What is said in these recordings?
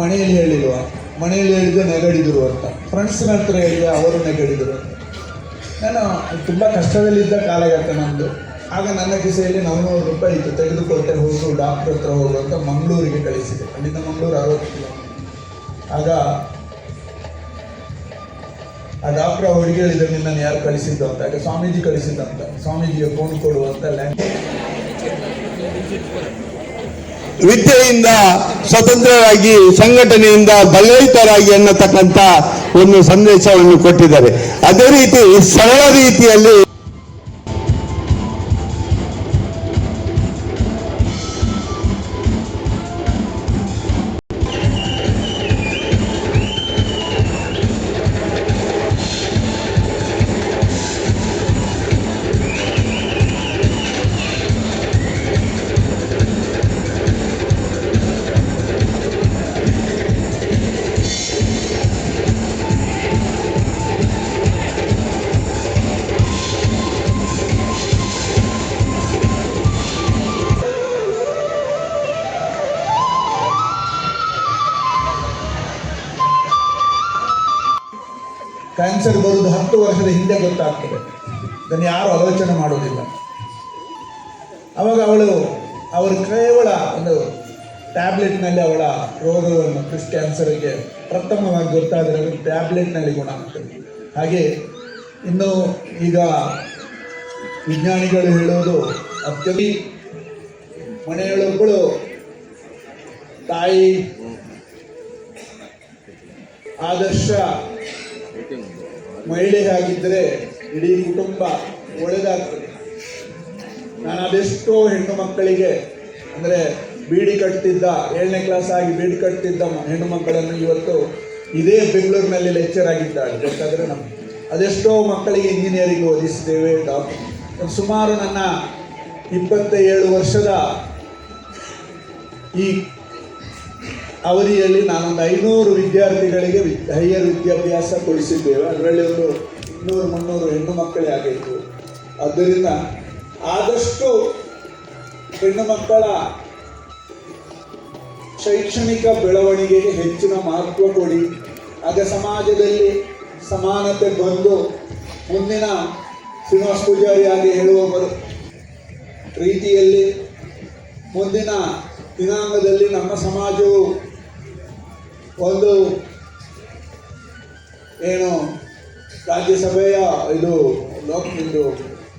ಮನೆಯಲ್ಲಿ ಹೇಳಿಲ್ವಾ? ಮನೆಯಲ್ಲಿ ಹೇಳಿದ್ದು ನೆಗಡಿದರು ಅಂತ. ಫ್ರೆಂಡ್ಸ್ನ ಹತ್ರ ಹೇಳಿದೆ ಅವರು ನೆಗಡಿದರು. ನಾನು ತುಂಬ ಕಷ್ಟದಲ್ಲಿದ್ದ ಕಾಲ ಕಾಲಘಟ್ಟ ನಮ್ಮದು ಆಗ ನನ್ನ ಕಿಸೆಯಲ್ಲಿ ನಾನ್ನೂರು ರೂಪಾಯಿ ಇತ್ತು. ತೆಗೆದುಕೊಟ್ಟೆ ಹೋಗು ಡಾಕ್ಟ್ರ್ ಹತ್ರ ಹೋಗು ಅಂತ ಮಂಗಳೂರಿಗೆ ಕಳಿಸಿದೆ. ಅಲ್ಲಿಂದ ಮಂಗಳೂರು ಅರವತ್ತು ಆಗ ಆ ಡಾಕ್ಟ್ರ್ ಆ ಹುಡುಗಿ ಹೇಳಿದ್ರು ನಿನ್ನನ್ನು ಯಾರು ಕಳಿಸಿದ್ದು ಅಂತ. ಆಗ ಸ್ವಾಮೀಜಿ ಕಳಿಸಿದ್ದಂತ ಸ್ವಾಮೀಜಿಗೆ ಫೋನ್ ಕೊಡು ಅಂತ ಲ್ಯಾಂಡ್ ವಿದ್ಯೆಯಿಂದ ಸ್ವತಂತ್ರರಾಗಿ ಸಂಘಟನೆಯಿಂದ ಬಲಯುತರಾಗಿ ಅನ್ನತಕ್ಕಂಥ ಒಂದು ಸಂದೇಶವನ್ನು ಕೊಟ್ಟಿದ್ದಾರೆ. ಅದೇ ರೀತಿ ಸರಳ ರೀತಿಯಲ್ಲಿ ಕ್ಯಾನ್ಸರ್ ಬರುವುದು ಹತ್ತು ವರ್ಷದ ಹಿಂದೆ ಗೊತ್ತಾಗ್ತದೆ. ಅದನ್ನು ಯಾರು ಆಲೋಚನೆ ಮಾಡೋದಿಲ್ಲ. ಅವಾಗ ಅವಳು, ಅವರು ಕೇವಲ ಒಂದು ಟ್ಯಾಬ್ಲೆಟ್ನಲ್ಲಿ ಅವಳ ರೋಗವನ್ನು ಕ್ರಿಸ್ಟ್ ಕ್ಯಾನ್ಸರ್ಗೆ ಪ್ರಥಮವಾಗಿ ಗೊತ್ತಾದರೆ ಅದು ಟ್ಯಾಬ್ಲೆಟ್ನಲ್ಲಿ ಗುಣ ಆಗ್ತದೆ. ಹಾಗೆ ಇನ್ನು ಈಗ ವಿಜ್ಞಾನಿಗಳು ಹೇಳೋದು ಅತ್ಯಧಿ ಮನೆಯೊಳಗಳು ತಾಯಿ, ಆದರ್ಶ ಮಹಿಳೆ ಆಗಿದ್ದರೆ ಇಡೀ ಕುಟುಂಬ ಒಳ್ಳೆಯದಾಗ್ತದೆ ನಾನು ಅದೆಷ್ಟೋ ಹೆಣ್ಣು ಮಕ್ಕಳಿಗೆ, ಅಂದರೆ ಬೀಡಿ ಕಟ್ತಿದ್ದ ಏಳನೇ ಕ್ಲಾಸ್ ಆಗಿ ಬೀಡಿ ಕಟ್ತಿದ್ದ ಹೆಣ್ಣು ಮಕ್ಕಳನ್ನು ಇವತ್ತು ಇದೇ ಬೆಂಗಳೂರಿನಲ್ಲಿ ಲೆಕ್ಚರ್ ಆಗಿದ್ದಾಳೆ ಬೇಕಾದರೆ ನಮ್ಮ ಅದೆಷ್ಟೋ ಮಕ್ಕಳಿಗೆ ಇಂಜಿನಿಯರಿಂಗ್ ಓದಿಸಿದ್ದೇವೆ ಡಾಕ್ಟರ್ ಸುಮಾರು ನನ್ನ ಇಪ್ಪತ್ತ ಏಳು ವರ್ಷದ ಈ ಅವಧಿಯಲ್ಲಿ ನಾನೊಂದು ಐನೂರು ವಿದ್ಯಾರ್ಥಿಗಳಿಗೆ ಹೈಯರ್ ವಿದ್ಯಾಭ್ಯಾಸ ಕೊಡಿಸಿದ್ದೇವೆ. ಅದರಲ್ಲಿ ಒಂದು ಇನ್ನೂರು, ಮುನ್ನೂರು ಹೆಣ್ಣು ಮಕ್ಕಳೇ ಆಗಿತ್ತು ಆದ್ದರಿಂದ ಆದಷ್ಟು ಹೆಣ್ಣು ಮಕ್ಕಳ ಶೈಕ್ಷಣಿಕ ಬೆಳವಣಿಗೆಗೆ ಹೆಚ್ಚಿನ ಮಹತ್ವ ಕೊಡಿ. ಆಗ ಸಮಾಜದಲ್ಲಿ ಸಮಾನತೆ ಬಂದು ಮುಂದಿನ ಶ್ರೀನಿವಾಸ ಪೂಜಾರಿಯಾಗಿ ಹೇಳುವ ಹೇಳುವವರು ರೀತಿಯಲ್ಲಿ ಮುಂದಿನ ದಿನಾಂಗದಲ್ಲಿ ನಮ್ಮ ಸಮಾಜವು ಒಂದು ಏನು ರಾಜ್ಯಸಭೆಯ ಇದು ಲೋಕ ಇದು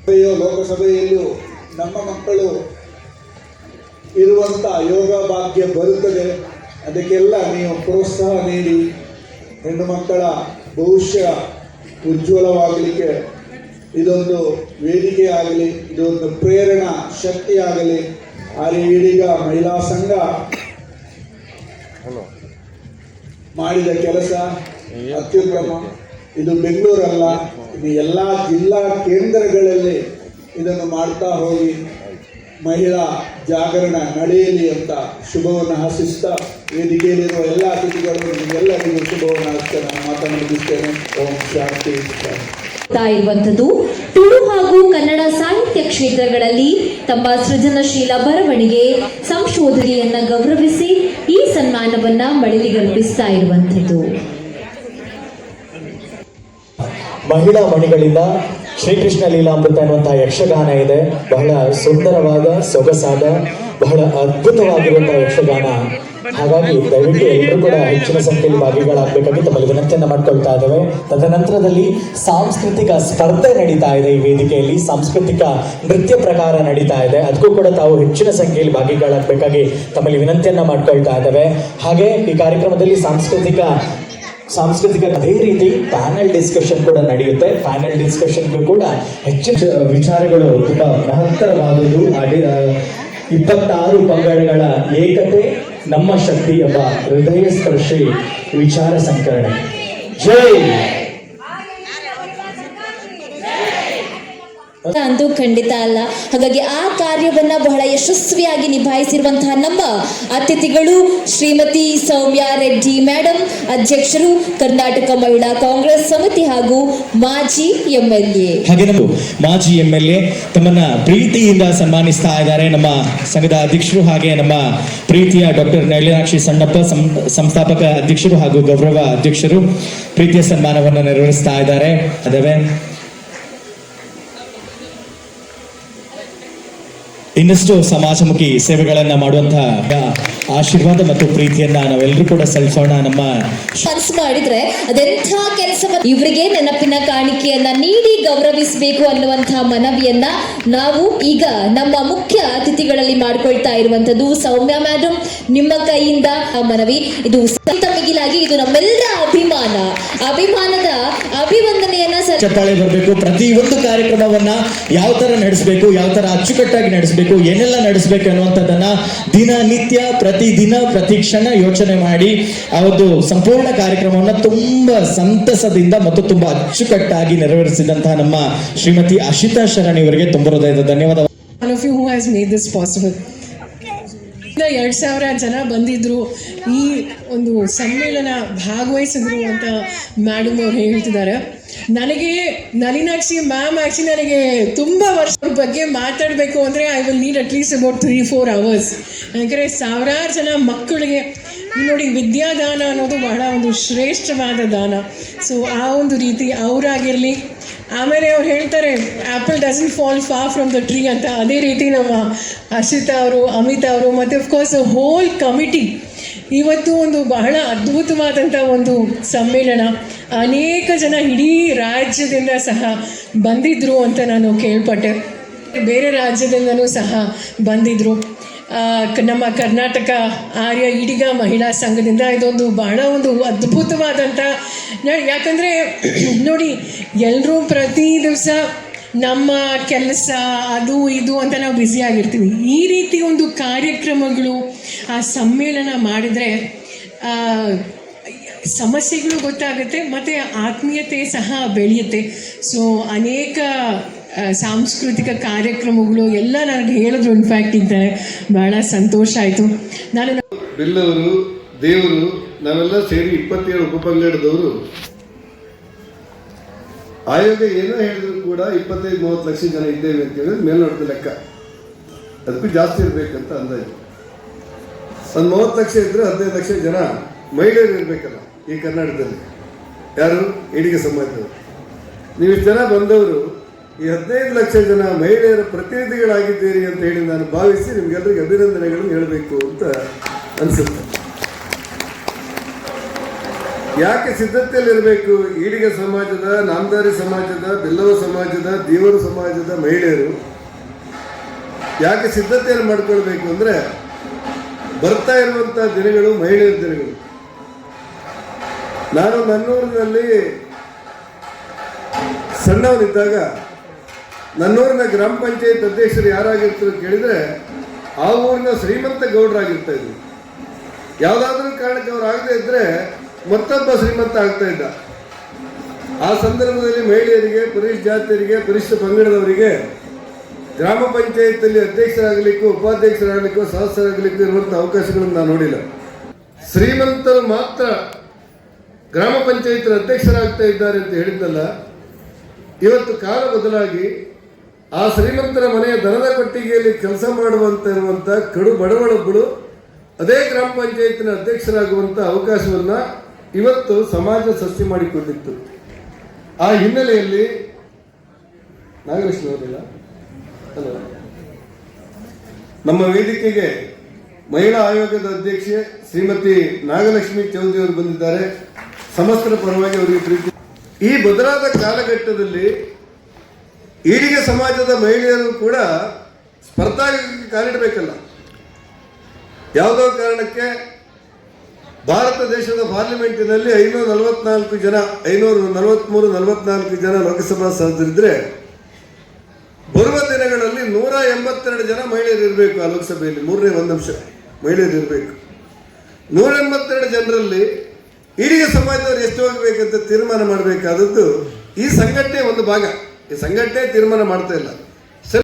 ಸಭೆಯೋ ಲೋಕಸಭೆಯಲ್ಲಿಯೂ ನಮ್ಮ ಮಕ್ಕಳು ಇರುವಂಥ ಯೋಗ ಭಾಗ್ಯ ಬರುತ್ತದೆ. ಅದಕ್ಕೆಲ್ಲ ನೀವು ಪ್ರೋತ್ಸಾಹ ನೀಡಿ. ಹೆಣ್ಣು ಮಕ್ಕಳ ಭವಿಷ್ಯ ಉಜ್ವಲವಾಗಲಿಕ್ಕೆ ಇದೊಂದು ವೇದಿಕೆ ಆಗಲಿ, ಇದೊಂದು ಪ್ರೇರಣಾ ಶಕ್ತಿ ಆಗಲಿ. ಆದರೆ ಮಹಿಳಾ ಸಂಘ. ಮಾಡಿದ ಕೆಲಸ ಅತ್ಯುತ್ತಮ. ಇದು ಬೆಂಗಳೂರಲ್ಲ ಇದು ಎಲ್ಲ ಜಿಲ್ಲಾ ಕೇಂದ್ರಗಳಲ್ಲಿ ಇದನ್ನು ಮಾಡ್ತಾ ಹೋಗಿ ಮಹಿಳಾ ಜಾಗರಣ ನಡೆಯಲಿ ಅಂತ ಶುಭವನ್ನು ಹಾಸಿಸ್ತಾ ವೇದಿಕೆಯಲ್ಲಿರುವ ಎಲ್ಲ ಅತಿಥಿಗಳು ನಿಮಗೆಲ್ಲರಿಗೂ ಶುಭವನ್ನು ಹಾಸ್ತಾ ನಾನು ಮಾತನ್ನು ಮುಗಿಸ್ತೇನೆ ಓಂ ಶಾಂತಿ. ಶಾಂತಿ ತಾ ಇರುವಂಥದ್ದು. ತುಳು ಹಾಗೂ ಕನ್ನಡ ಸಾಹಿತ್ಯ ಕ್ಷೇತ್ರಗಳಲ್ಲಿ ತಮ್ಮ ಸೃಜನಶೀಲ ಬರವಣಿಗೆ, ಸಂಶೋಧನೆಯನ್ನ ಗೌರವಿಸಿ ಈ ಸನ್ಮಾನವನ್ನ ಮಳಿಲಿಗರ್ಪಿಸ್ತಾ ಇರುವಂಥದ್ದು. ಮಹಿಳಾ ಮಣಿಗಳಿಂದ ಶ್ರೀಕೃಷ್ಣ ಲೀಲಾಮೃತ ಎನ್ನುವಂತಹ ಯಕ್ಷಗಾನ ಇದೆ. ಬಹಳ ಸುಂದರವಾದ, ಸೊಗಸಾದ, ಬಹಳ ಅದ್ಭುತವಾಗಿರುವಂತಹ ಯಕ್ಷಗಾನ. ಹಾಗಾಗಿ ದಯವಿಟ್ಟು ಎಲ್ಲರೂ ಕೂಡ ಹೆಚ್ಚಿನ ಸಂಖ್ಯೆಯಲ್ಲಿ ಭಾಗಿಗಳಾಗಬೇಕಾಗಿ ತಮ್ಮಲ್ಲಿ ವಿನಂತಿಯನ್ನು ಮಾಡ್ಕೊಳ್ತಾ ಇದ್ದೇವೆ. ತದನಂತರದಲ್ಲಿ ಸಾಂಸ್ಕೃತಿಕ ಸ್ಪರ್ಧೆ ನಡೀತಾ ಇದೆ ಈ ವೇದಿಕೆಯಲ್ಲಿ. ಸಾಂಸ್ಕೃತಿಕ ನೃತ್ಯ ಪ್ರಕಾರ ನಡೀತಾ ಇದೆ. ಅದಕ್ಕೂ ಕೂಡ ತಾವು ಹೆಚ್ಚಿನ ಸಂಖ್ಯೆಯಲ್ಲಿ ಭಾಗಿಗಳಾಗಬೇಕಾಗಿ ತಮ್ಮಲ್ಲಿ ವಿನಂತಿಯನ್ನು ಮಾಡ್ಕೊಳ್ತಾ ಇದ್ದೇವೆ. ಹಾಗೆ ಈ ಕಾರ್ಯಕ್ರಮದಲ್ಲಿ ಸಾಂಸ್ಕೃತಿಕ ಸಾಂಸ್ಕೃತಿಕ ಅದೇ ರೀತಿ ಪ್ಯಾನೆಲ್ ಡಿಸ್ಕಷನ್ ಕೂಡ ನಡೆಯುತ್ತೆ. ಪ್ಯಾನೆಲ್ ಡಿಸ್ಕಷನ್ಗೂ ಕೂಡ ಹೆಚ್ಚಿನ ವಿಚಾರಗಳು ತುಂಬಾ ಮಹತ್ತರವಾದದ್ದು. ಅಡಿ ಇಪ್ಪತ್ತಾರು ಪಂಗಡಗಳ ಏಕತೆ ನಮ್ಮ ಶಕ್ತಿ ಎಂಬ ಹೃದಯ ಸ್ಪರ್ಶಿ ವಿಚಾರ ಸಂಕರಣೆ ಜೈ ಅಂತೂ ಖಂಡಿತ ಅಲ್ಲ. ಹಾಗಾಗಿ ಆ ಕಾರ್ಯವನ್ನ ಬಹಳ ಯಶಸ್ವಿಯಾಗಿ ನಿಭಾಯಿಸಿರುವಂತಹ ನಮ್ಮ ಅತಿಥಿಗಳು ಶ್ರೀಮತಿ ಸೌಮ್ಯ ರೆಡ್ಡಿ ಮೇಡಮ್ ಅಧ್ಯಕ್ಷರು ಕರ್ನಾಟಕ ಮಹಿಳಾ ಕಾಂಗ್ರೆಸ್ ಸಮಿತಿ ಹಾಗೂ ಮಾಜಿ ಎಂಎಲ್ಎ. ಹಾಗೆ ನಮ್ಮ ಮಾಜಿ ಎಂಎಲ್ಎ ತಮ್ಮನ್ನ ಪ್ರೀತಿಯಿಂದ ಸನ್ಮಾನಿಸ್ತಾ ಇದ್ದಾರೆ. ನಮ್ಮ ಸಂಘದ ಅಧ್ಯಕ್ಷರು ಹಾಗೆ ನಮ್ಮ ಪ್ರೀತಿಯ ಡಾಕ್ಟರ್ ನಳಿನಾಕ್ಷಿ ಸಣ್ಣಪ್ಪ ಸಂಸ್ಥಾಪಕ ಅಧ್ಯಕ್ಷರು ಹಾಗೂ ಗೌರವ ಅಧ್ಯಕ್ಷರು ಪ್ರೀತಿಯ ಸನ್ಮಾನವನ್ನು ನೆರವೇರಿಸ್ತಾ ಇದ್ದಾರೆ. ಅದಾವೆ ಇನ್ನಷ್ಟು ಸಮಾಜಮುಖಿ ಸೇವೆಗಳನ್ನ ಮಾಡುವಂತಹ ಆಶೀರ್ವಾದ ಮತ್ತು ಪ್ರೀತಿಯನ್ನ ನಾವೆಲ್ಲರೂ ಕೂಡ ಸಲ್ಲಿಸೋಣ ನಮ್ಮ ಮನಸ್ಸು ಮಾಡಿದ್ರೆ ಅದೆಂಥ ಕೆಲಸ ಇವರಿಗೆ ನೆನಪಿನ ಕಾಣಿಕೆಯನ್ನ ನೀಡಿ ಗೌರವಿಸಬೇಕು ಅನ್ನುವಂತಹ ಮನವಿಯನ್ನ ನಾವು ಈಗ ನಮ್ಮ ಮುಖ್ಯ ಅತಿಥಿಗಳಲ್ಲಿ ಮಾಡ್ಕೊಳ್ತಾ ಇರುವಂತದ್ದು ಸೌಮ್ಯ ಮ್ಯಾಡಮ್ ನಿಮ್ಮ ಕೈಯಿಂದ ಆ ಮನವಿ. ಇದು ಸಂತ ಮಿಗಿಲಾಗಿ ಇದು ನಮ್ಮೆಲ್ಲರ ಅಭಿಮಾನ. ಅಭಿಮಾನದ ಅಭಿವಂದನೆಯನ್ನ ಚಪ್ಪಾಳೆ ಬರಬೇಕು. ಪ್ರತಿ ಒಂದು ಕಾರ್ಯಕ್ರಮವನ್ನ ಯಾವ ತರ ನಡೆಸಬೇಕು ಯಾವ ತರ ಅಚ್ಚುಕಟ್ಟಾಗಿ ನಡೆಸಬೇಕು ಏನೆಲ್ಲ ನಡೆಸಬೇಕು ಅನ್ನುವಂಥದ್ದನ್ನ ದಿನನಿತ್ಯ ಪ್ರತಿ ದಿನ ಪ್ರತಿ ಕ್ಷಣ ಯೋಚನೆ ಮಾಡಿ ಆ ಒಂದು ಸಂಪೂರ್ಣ ಕಾರ್ಯಕ್ರಮವನ್ನ ತುಂಬಾ ಸಂತಸದಿಂದ ಮತ್ತು ತುಂಬಾ ಅಚ್ಚುಕಟ್ಟಾಗಿ ನೆರವೇರಿಸಿದಂತಹ ನಮ್ಮ ಶ್ರೀಮತಿ ಅಶಿತಾ ಶರಣಿ ಇವರಿಗೆ ತುಂಬ ಹೃದಯದ ಧನ್ಯವಾದ one of you who has made this possible. ಎರಡು ಸಾವಿರ ಜನ ಬಂದಿದ್ರು. ಈ ಒಂದು ಸಮ್ಮೇಳನ ಭಾಗವಹಿಸಿದ್ರು ಅಂತ ಮೇಡಮ್ ಅವ್ರು ಹೇಳ್ತಿದ್ದಾರೆ. ನನಗೆ ನಲಿನಾಕ್ಷಿ ಮ್ಯಾಮ್ ಆಕ್ಷಿ ನನಗೆ ತುಂಬ ವರ್ಷದ ಬಗ್ಗೆ ಮಾತಾಡಬೇಕು ಅಂದರೆ I will need at least about three four hours ಯಾಕಂದರೆ ಸಾವಿರಾರು ಜನ ಮಕ್ಕಳಿಗೆ ನೋಡಿ ವಿದ್ಯಾದಾನ ಅನ್ನೋದು ಬಹಳ ಒಂದು ಶ್ರೇಷ್ಠವಾದ ದಾನ. ಸೊ ಆ ಒಂದು ರೀತಿ ಅವರಾಗಿರಲಿ. ಆಮೇಲೆ ಅವ್ರು ಹೇಳ್ತಾರೆ apple doesn't fall far from the tree ಅಂತ. ಅದೇ ರೀತಿ ನಮ್ಮ ಹರ್ಷಿತಾ ಅವರು, ಅಮಿತಾ ಅವರು, ಮತ್ತು ಅಫ್ಕೋರ್ಸ್ ಹೋಲ್ ಕಮಿಟಿ ಇವತ್ತು ಒಂದು ಬಹಳ ಅದ್ಭುತವಾದಂಥ ಒಂದು ಸಮ್ಮೇಳನ. ಅನೇಕ ಜನ ಇಡೀ ರಾಜ್ಯದಿಂದ ಸಹ ಬಂದಿದ್ದರು ಅಂತ ನಾನು ಕೇಳ್ಪಟ್ಟೆ. ಬೇರೆ ರಾಜ್ಯದಿಂದನೂ ಸಹ ಬಂದಿದ್ದರು ನಮ್ಮ ಕರ್ನಾಟಕ ಆರ್ಯ ಈಡಿಗ ಮಹಿಳಾ ಸಂಘದಿಂದ ಇದೊಂದು ಬಹಳ ಒಂದು ಅದ್ಭುತವಾದಂಥ ಯಾಕಂದರೆ ನೋಡಿ ಎಲ್ಲರೂ ಪ್ರತಿ ದಿವಸ ನಮ್ಮ ಕೆಲಸ, ಅದು ಇದು ಅಂತ ನಾವು ಬ್ಯುಸಿಯಾಗಿರ್ತೀವಿ ಈ ರೀತಿ ಒಂದು ಕಾರ್ಯಕ್ರಮಗಳು, ಆ ಸಮ್ಮೇಳನ ಮಾಡಿದರೆ ಸಮಸ್ಯೆಗಳು ಗೊತ್ತಾಗುತ್ತೆ, ಮತ್ತು ಆತ್ಮೀಯತೆ ಸಹ ಬೆಳೆಯುತ್ತೆ. ಸೊ ಅನೇಕ ಸಾಂಸ್ಕೃತಿಕ ಕಾರ್ಯಕ್ರಮಗಳು ಎಲ್ಲ ನನಗೆ ಹೇಳಿದ್ರು ಇನ್ಫ್ಯಾಕ್ಟ್ ಇದ್ದ ಬಹಳ ಸಂತೋಷ ಆಯಿತು. ನಾನು ಬಿಲ್ಲವರು, ದೇವರು, ನಾವೆಲ್ಲ ಸೇರಿ ಇಪ್ಪತ್ತೇಳು ಉಪಪಂಗಡದವರು. ಆಯೋಗ ಏನೋ ಹೇಳಿದ್ರು ಕೂಡ ಇಪ್ಪತ್ತೈದು, ಮೂವತ್ತು ಲಕ್ಷ ಜನ ಇದ್ದೇವೆ ಅಂತ ಹೇಳಿದ್ರೆ ಮೇಲ್ನೋಟದ ಲೆಕ್ಕ. ಅದಕ್ಕೂ ಜಾಸ್ತಿ ಇರಬೇಕಂತ ಅಂದಾಜು ಒಂದು ಮೂವತ್ತು ಲಕ್ಷ ಇದ್ದರೆ ಹದಿನೈದು ಲಕ್ಷ ಜನ ಮಹಿಳೆಯರು ಇರಬೇಕಲ್ಲ ಈ ಕರ್ನಾಟಕದಲ್ಲಿ. ಯಾರು? ಏಡಿಗೆ ಸಮಾಜದವರು ನೀವು ಜನ ಬಂದವರು ಈ ಹದಿನೈದು ಲಕ್ಷ ಜನ ಮಹಿಳೆಯರ ಪ್ರತಿನಿಧಿಗಳಾಗಿದ್ದೀರಿ ಅಂತ ಹೇಳಿ ನಾನು ಭಾವಿಸಿ ನಿಮ್ಗೆಲ್ಲರಿಗೆ ಅಭಿನಂದನೆಗಳನ್ನು ಹೇಳಬೇಕು ಅಂತ ಅನಿಸುತ್ತೆ. ಯಾಕೆ ಸಿದ್ಧತೆಯಲ್ಲಿರಬೇಕು? ಈಡಿಗ ಸಮಾಜದ ನಾಮದಾರಿ ಸಮಾಜದ, ಬೆಲ್ಲವ ಸಮಾಜದ, ದೇವರ ಸಮಾಜದ ಮಹಿಳೆಯರು ಯಾಕೆ ಸಿದ್ಧತೆಯನ್ನು ಮಾಡ್ಕೊಳ್ಬೇಕು ಅಂದ್ರೆ ಬರ್ತಾ ಇರುವಂತ ದಿನಗಳು ಮಹಿಳೆಯರ ದಿನಗಳು. ನಾನು ನನ್ನೂರಿನಲ್ಲಿ ಸಣ್ಣವನಿದ್ದಾಗ ನನ್ನೂರಿನ ಗ್ರಾಮ ಪಂಚಾಯತ್ ಅಧ್ಯಕ್ಷರು ಯಾರಾಗಿರ್ತಾರೆ ಕೇಳಿದ್ರೆ, ಆ ಊರಿನ ಶ್ರೀಮಂತ ಗೌಡರಾಗಿರ್ತಾ ಇದ್ರು. ಯಾವುದಾದ್ರೂ ಕಾರಣಕ್ಕೆ ಅವ್ರು ಆಗದೆ ಇದ್ರೆ ಮತ್ತೊಬ್ಬ ಶ್ರೀಮಂತ ಆಗ್ತಾ ಇದ್ದ. ಆ ಸಂದರ್ಭದಲ್ಲಿ ಮಹಿಳೆಯರಿಗೆ ಪರಿಶ್ ಜಾತಿಯರಿಗೆ ಪರಿಶಿಷ್ಟ ಪಂಗಡದವರಿಗೆ ಗ್ರಾಮ ಪಂಚಾಯತಲ್ಲಿ ಅಧ್ಯಕ್ಷರಾಗಲಿಕ್ಕೂ, ಉಪಾಧ್ಯಕ್ಷರಾಗಲಿಕ್ಕೂ, ಸದಸ್ಯರಾಗಲಿಕ್ಕೂ ಇರುವಂಥ ಅವಕಾಶಗಳನ್ನು ನಾನು ನೋಡಿಲ್ಲ. ಶ್ರೀಮಂತರು ಮಾತ್ರ ಗ್ರಾಮ ಪಂಚಾಯತ್ ಅಧ್ಯಕ್ಷರಾಗ್ತಾ ಇದ್ದಾರೆ ಅಂತ ಹೇಳಿದ್ನಲ್ಲ ಇವತ್ತು ಕಾಲ ಬದಲಾಗಿ ಆ ಶ್ರೀಮಂತರ ಮನೆಯ ದನದ ಕೊಟ್ಟಿಗೆಯಲ್ಲಿ ಕೆಲಸ ಮಾಡುವಂತ ಇರುವಂತ ಕಡು ಬಡವಳೊಬ್ಬಳು ಅದೇ ಗ್ರಾಮ ಪಂಚಾಯತಿನ ಅಧ್ಯಕ್ಷರಾಗುವಂತ ಅವಕಾಶವನ್ನ ಇವತ್ತು ಸಮಾಜ ಸೃಷ್ಟಿ ಮಾಡಿಕೊಂಡಿತ್ತು. ಆ ಹಿನ್ನೆಲೆಯಲ್ಲಿ ನಾಗಲಕ್ಷ್ಮಿ ಅವರಿಲ್ಲ? ನಮ್ಮ ವೇದಿಕೆಗೆ ಮಹಿಳಾ ಆಯೋಗದ ಅಧ್ಯಕ್ಷೆ ಶ್ರೀಮತಿ ನಾಗಲಕ್ಷ್ಮಿ ಚೌಧರಿ ಅವರು ಬಂದಿದ್ದಾರೆ. ಸಮಸ್ತರ ಪರವಾಗಿ ಅವರಿಗೆ ಪ್ರೀತಿ. ಈ ಬದಲಾದ ಕಾಲಘಟ್ಟದಲ್ಲಿ ಈಡಿಗ ಸಮಾಜದ ಮಹಿಳೆಯರು ಕೂಡ ಸ್ಪರ್ಧಾಗಿ ಕಾಲಿಡಬೇಕಲ್ಲ. ಯಾವುದೋ ಕಾರಣಕ್ಕೆ ಭಾರತ ದೇಶದ ಪಾರ್ಲಿಮೆಂಟಿನಲ್ಲಿ ಐನೂರ ನಲವತ್ನಾಲ್ಕು ಜನ, ಐನೂರ ನಲವತ್ಮೂರು, ನಲವತ್ನಾಲ್ಕು ಜನ ಲೋಕಸಭಾ ಸದಸ್ಯರಿದ್ದರೆ ಬರುವ ದಿನಗಳಲ್ಲಿ ನೂರ ಎಂಬತ್ತೆರಡು ಜನ ಮಹಿಳೆಯರು ಇರಬೇಕು ಆ ಲೋಕಸಭೆಯಲ್ಲಿ, ಮೂರನೇ ಒಂದು ಅಂಶ ಮಹಿಳೆಯರು ಇರಬೇಕು. ನೂರ ಎಂಬತ್ತೆರಡು ಜನರಲ್ಲಿ ಈಡಿಗೆ ಸಮಾಜದವರು ಎಷ್ಟು ಹೋಗಬೇಕಂತ ತೀರ್ಮಾನ ಮಾಡಬೇಕಾದದ್ದು ಈ ಸಂಘಟನೆ ಒಂದು ಭಾಗ. ಈ ಸಂಘಟನೆ ತೀರ್ಮಾನ ಮಾಡ್ತಾ ಇಲ್ಲ.